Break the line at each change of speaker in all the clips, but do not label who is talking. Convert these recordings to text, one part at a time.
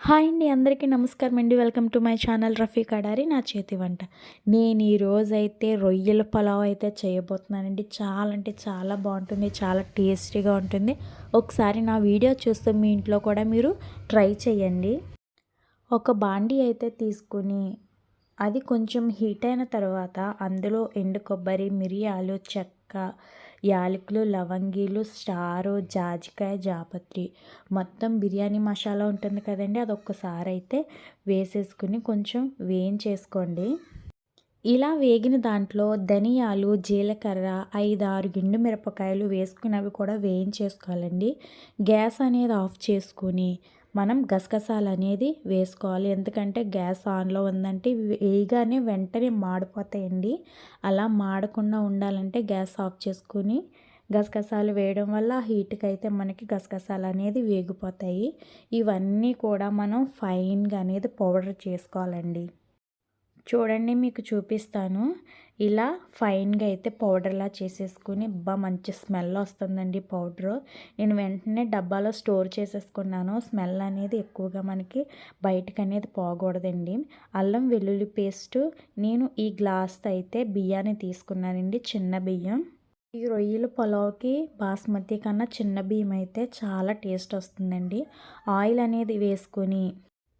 Hi అండి అందరికీ నమస్కారం అండి. Welcome to my channel Rafi Kadari నా చేతి వంట. నేను ఈరోజు అయితే రొయ్యల పలావ్ అయితే చేయబోతున్నానండి. చాలా అంటే చాలా బాగుంటుంది చాలా టేస్టీగా ఉంటుంది. ఒకసారి నా వీడియో చూస్తే మీ ఇంట్లో కూడా మీరు ట్రై చేయండి. ఒక బాండీ అయితే తీసుకుని అది కొంచెం హీట్ అయిన తర్వాత అందులో ఎండు కొబ్బరి మిరియాలు చెక్క యాలకులు లవంగీలు స్టారు జాజికాయ జాపత్రి. మొత్తం బిర్యానీ మసాలా ఉంటుంది కదండి అది ఒక్కసారి అయితే వేసేసుకుని కొంచెం వేయించేసుకోండి. ఇలా వేగిన దాంట్లో ధనియాలు జీలకర్ర ఐదు ఆరు గిండు మిరపకాయలు వేసుకుని అవి కూడా వేయించేసుకోవాలండి. గ్యాస్ అనేది ఆఫ్ చేసుకుని మనం గసగసాలు అనేది వేసుకోవాలి. ఎందుకంటే గ్యాస్ ఆన్లో ఉందంటే వేయగానే వెంటనే మాడిపోతాయండి. అలా మాడకుండా ఉండాలంటే గ్యాస్ ఆఫ్ చేసుకుని గసగసాలు వేయడం వల్ల హీట్కి అయితే మనకి గసగసాలు అనేది వేగిపోతాయి. ఇవన్నీ కూడా మనం ఫైన్గా అనేది పౌడర్ చేసుకోవాలండి. చూడండి మీకు చూపిస్తాను. ఇలా ఫైన్గా అయితే పౌడర్లా చేసేసుకుని బా మంచి స్మెల్ వస్తుందండి పౌడరు. నేను వెంటనే డబ్బాలో స్టోర్ చేసేసుకున్నాను. స్మెల్ అనేది ఎక్కువగా మనకి బయటకు అనేది పోకూడదండి. అల్లం వెల్లుల్లి పేస్టు నేను ఈ గ్లాస్తో అయితే బియ్యాన్ని తీసుకున్నానండి చిన్న బియ్యం. ఈ రొయ్యల పొలావ్కి బాస్మతి కన్నా చిన్న బియ్యం అయితే చాలా టేస్ట్ వస్తుందండి. ఆయిల్ అనేది వేసుకొని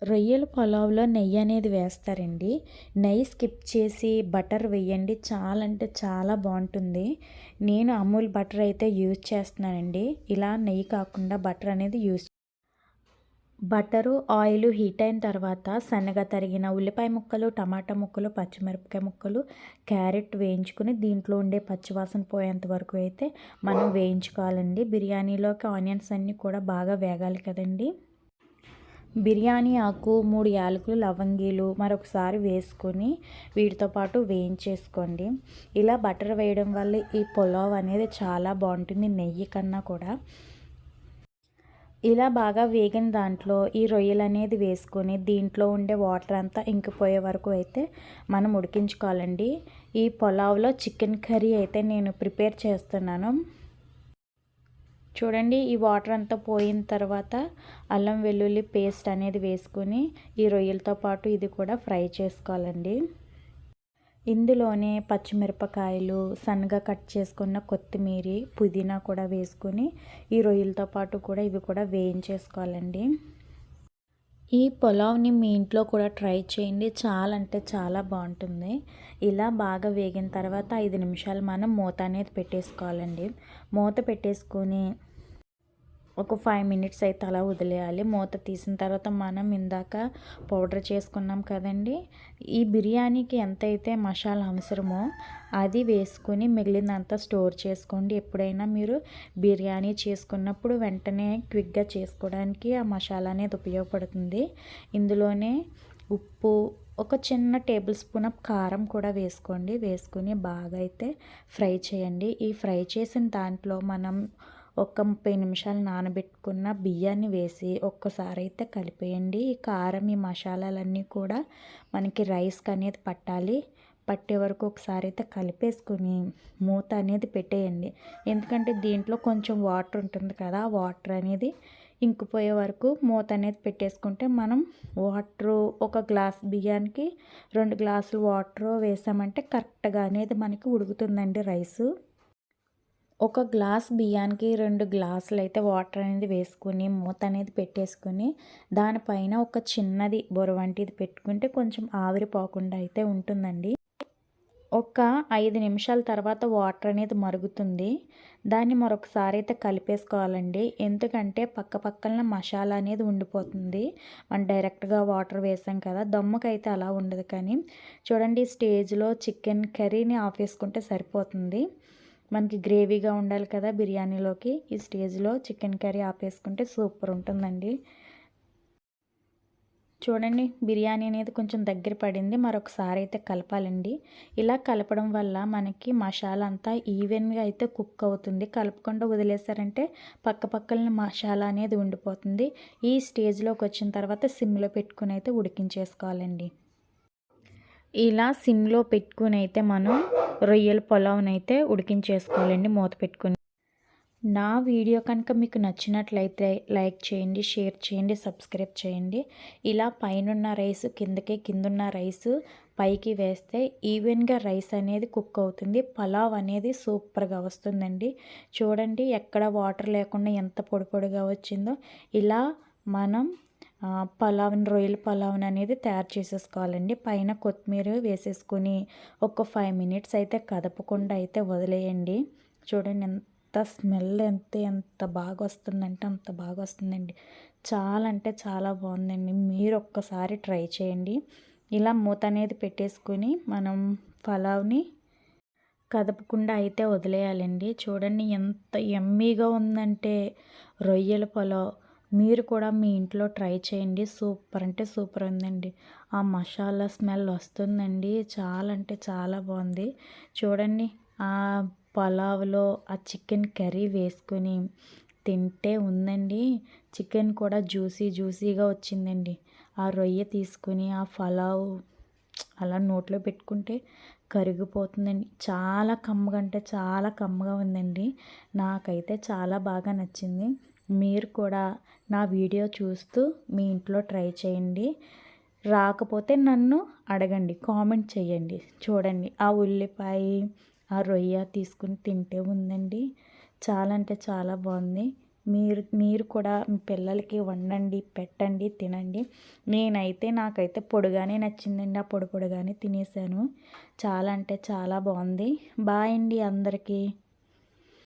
రొయ్యల పొలావ్లో నెయ్యి అనేది వేస్తారండి. నెయ్యి స్కిప్ చేసి బటర్ వేయండి. చాలా అంటే చాలా బాగుంటుంది. నేను అమూల్ బటర్ అయితే యూజ్ చేస్తున్నానండి. ఇలా నెయ్యి కాకుండా బటర్ అనేది యూజ్ బటరు ఆయిల్ హీట్ అయిన తర్వాత సన్నగా తరిగిన ఉల్లిపాయ ముక్కలు టమాటా ముక్కలు పచ్చిమిరపకాయ ముక్కలు క్యారెట్ వేయించుకుని దీంట్లో ఉండే పచ్చివాసన పోయేంత వరకు అయితే మనం వేయించుకోవాలండి. బిర్యానీలోకి ఆనియన్స్ అన్నీ కూడా బాగా వేగాలి కదండి. బిర్యానీ ఆకు మూడు యాలకులు లవంగీలు మరొకసారి వేసుకొని వీటితో పాటు వేయించేసుకోండి. ఇలా బటర్ వేయడం వల్ల ఈ పులావ్ అనేది చాలా బాగుంటుంది నెయ్యి కన్నా కూడా. ఇలా బాగా వేగిన దాంట్లో ఈ రొయ్యలు అనేది వేసుకొని దీంట్లో ఉండే వాటర్ అంతా ఇంకిపోయే వరకు అయితే మనం ఉడికించుకోవాలండి. ఈ పొలావ్లో చికెన్ కర్రీ అయితే నేను ప్రిపేర్ చేస్తున్నాను. చూడండి ఈ వాటర్ అంతా పోయిన తర్వాత అల్లం వెల్లుల్లి పేస్ట్ అనేది వేసుకొని ఈ రొయ్యలతో పాటు ఇది కూడా ఫ్రై చేసుకోవాలండి. ఇందులోనే పచ్చిమిరపకాయలు సన్నగా కట్ చేసుకున్న కొత్తిమీర పుదీనా కూడా వేసుకొని ఈ రొయ్యలతో పాటు కూడా ఇవి కూడా వేయించేసుకోవాలండి. ఈ పులావ్ని మీ ఇంట్లో కూడా ట్రై చేయండి. చాలా అంటే చాలా బాగుంటుంది. ఇలా బాగా వేగిన తర్వాత ఐదు నిమిషాలు మనం మూత అనేది పెట్టేసుకోవాలండి. మూత పెట్టేసుకొని ఒక ఫైవ్ మినిట్స్ అయితే అలా వదిలేయాలి. మూత తీసిన తర్వాత మనం ఇందాక పౌడర్ చేసుకున్నాం కదండి. ఈ బిర్యానీకి ఎంతైతే మసాలా అవసరమో అది వేసుకొని మిగిలినంతా స్టోర్ చేసుకోండి. ఎప్పుడైనా మీరు బిర్యానీ చేసుకున్నప్పుడు వెంటనే క్విక్గా చేసుకోవడానికి ఆ మసాలా అనేది ఉపయోగపడుతుంది. ఇందులోనే ఉప్పు ఒక చిన్న టేబుల్ స్పూన్ ఆఫ్ కారం కూడా వేసుకోండి. వేసుకుని బాగా అయితే ఫ్రై చేయండి. ఈ ఫ్రై చేసిన దాంట్లో మనం ఒక ముప్పై నిమిషాలు నానబెట్టుకున్న బియ్యాన్ని వేసి ఒక్కసారి అయితే కలిపేయండి. ఈ కారం ఈ మసాలాలన్నీ కూడా మనకి రైస్కి అనేది పట్టాలి. పట్టే వరకు ఒకసారి అయితే కలిపేసుకుని మూత అనేది పెట్టేయండి. ఎందుకంటే దీంట్లో కొంచెం వాటర్ ఉంటుంది కదా ఆ వాటర్ అనేది ఇంకిపోయే వరకు మూత అనేది పెట్టేసుకుంటే మనం వాటర్ ఒక గ్లాస్ బియ్యానికి రెండు గ్లాసులు వాటర్ వేసామంటే కరెక్ట్గా అనేది మనకి ఉడుకుతుందండి రైసు. ఒక గ్లాస్ బియ్యానికి రెండు గ్లాసులు అయితే వాటర్ అనేది వేసుకుని మూత అనేది పెట్టేసుకుని దానిపైన ఒక చిన్నది బొర వంటిది పెట్టుకుంటే కొంచెం ఆవిరిపోకుండా అయితే ఉంటుందండి. ఒక ఐదు నిమిషాల తర్వాత వాటర్ అనేది మరుగుతుంది. దాన్ని మరొకసారి అయితే కలిపేసుకోవాలండి. ఎందుకంటే పక్క పక్కన మసాలా అనేది ఉండిపోతుంది. మనం డైరెక్ట్గా వాటర్ వేసాం కదా దమ్ముకైతే అలా ఉండదు కానీ. చూడండి స్టేజ్లో చికెన్ కర్రీని ఆఫ్ వేసుకుంటే సరిపోతుంది. మనకి గ్రేవీగా ఉండాలి కదా బిర్యానీలోకి. ఈ స్టేజ్లో చికెన్ కర్రీ ఆపేసుకుంటే సూపర్ ఉంటుందండి. చూడండి బిర్యానీ అనేది కొంచెం దగ్గర పడింది. మరొకసారి అయితే కలపాలండి. ఇలా కలపడం వల్ల మనకి మసాలా అంతా ఈవెన్గా అయితే కుక్ అవుతుంది. కలపకుండా వదిలేసారంటే పక్క పక్కన మసాలా అనేది ఉండిపోతుంది. ఈ స్టేజ్లోకి వచ్చిన తర్వాత సిమ్లో పెట్టుకుని అయితే ఉడికించేసుకోవాలండి. ఇలా సిమ్లో పెట్టుకుని అయితే మనం రొయ్యల పొలావుని అయితే ఉడికించేసుకోవాలండి మూత పెట్టుకుని. నా వీడియో కనుక మీకు నచ్చినట్లయితే లైక్ చేయండి షేర్ చేయండి సబ్స్క్రైబ్ చేయండి. ఇలా పైనున్న రైస్ కిందకి కిందున్న రైస్ పైకి వేస్తే ఈవెన్గా రైస్ అనేది కుక్ అవుతుంది పలావ్ అనేది సూపర్గా వస్తుందండి. చూడండి ఎక్కడ వాటర్ లేకుండా ఎంత పొడి పొడిగా వచ్చిందో. ఇలా మనం పలావ్ని రొయ్యల పలావ్ని అనేది తయారు చేసేసుకోవాలండి. పైన కొత్తిమీర వేసేసుకొని ఒక ఫైవ్ మినిట్స్ అయితే కదపకుండా అయితే వదిలేయండి. చూడండి ఎంత స్మెల్ ఎంత ఎంత బాగా వస్తుందంటే అంత బాగా వస్తుందండి. చాలా అంటే చాలా బాగుందండి. మీరు ఒక్కసారి ట్రై చేయండి. ఇలా మూత అనేది పెట్టేసుకొని మనం పలావ్ని కదపకుండా అయితే వదిలేయాలండి. చూడండి ఎంత ఎమ్మీగా ఉందంటే రొయ్యల పొలం మీరు కూడా మీ ఇంట్లో ట్రై చేయండి. సూపర్ అంటే సూపర్ ఉందండి. ఆ మసాలా స్మెల్ వస్తుందండి. చాలా అంటే చాలా బాగుంది. చూడండి ఆ పలావ్లో ఆ చికెన్ కర్రీ వేసుకొని తింటే ఉందండి. చికెన్ కూడా జ్యూసీ జ్యూసీగా వచ్చిందండి. ఆ రొయ్య తీసుకుని ఆ పలావ్ అలా నోట్లో పెట్టుకుంటే కరిగిపోతుందండి. చాలా కమ్మగా అంటే చాలా కమ్మగా ఉందండి. నాకైతే చాలా బాగా నచ్చింది. మీరు కూడా నా వీడియో చూస్తూ మీ ఇంట్లో ట్రై చేయండి. రాకపోతే నన్ను అడగండి కామెంట్ చేయండి. చూడండి ఆ ఉల్లిపాయ ఆ రొయ్య తీసుకుని తింటే ఉందండి. చాలా అంటే చాలా బాగుంది. మీరు మీరు కూడా మీ పిల్లలకి వండండి పెట్టండి తినండి. నేనైతే నాకైతే పొడిగానే నచ్చిందండి. ఆ పొడి పొడిగానే తినేసాను. చాలా అంటే చాలా బాగుంది. బాయ్ అండి అందరికీ.